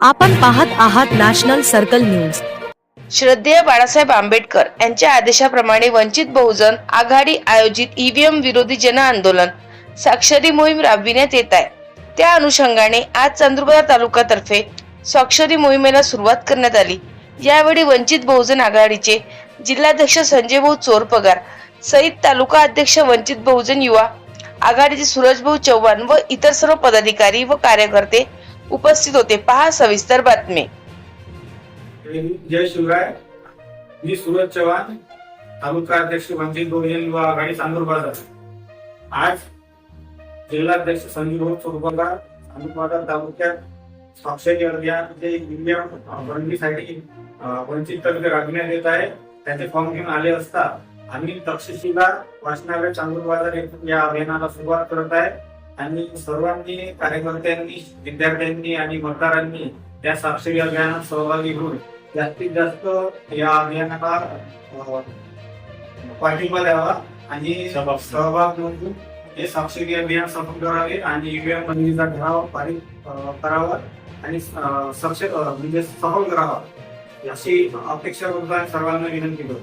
आपण पाहत आहात नॅशनल सर्कल न्यूज. श्रद्धेय बाळासाहेब आंबेडकर यांच्या आदेशाप्रमाणे वंचित बहुजन आघाडी आयोजित ईव्हीएम विरोधी जन आंदोलन साक्षरी मोहीम राबविण्यात येत आहे. त्या अनुषंगाने आज चंद्रपूर तालुक्यातर्फे स्वाक्षरी मोहिमेला सुरुवात करण्यात आली. यावेळी वंचित बहुजन आघाडीचे जिल्हाध्यक्ष संजय भाऊ चोरपगार सहित तालुका अध्यक्ष वंचित बहुजन युवा आघाडीचे सूरजभाऊ चव्हाण व इतर सर्व पदाधिकारी व कार्यकर्ते उपस्थित होते. पहा सविस्तर बातमी. जय शिवराय. मी सुरज चव्हाण तालुका अध्यक्ष वंचित बहुजन युवा आघाडी चांदूर बाजार. आज जिल्हाध्यक्ष संजीव भाऊ चोरबंगा चांदूर बाजार तालुक्यात स्वाक्षरी अभियान जे युनियन वंचित तर्फे राबविण्यात येत आहे त्याचे फॉर्म घेऊन आले असता आम्ही तक्षशिला वाचनालय चांदूर बाजार या अभियानाला सुरुवात करत आहे. आणि सर्वांनी कार्यकर्त्यांनी विद्यार्थ्यांनी आणि मतदारांनी या साक्षरी अभियानात सहभागी होऊन जास्तीत जास्त या अभियानाला पाठिंबा द्यावा आणि सहभाग नोंदवून हे साक्षरी अभियान सफल करावे आणि ईव्हीएम बंदीचा ठराव पारित करावा आणि सक्षम म्हणजे सफल करावा अशी अपेक्षा करतो सर्वांना विनंती करतो.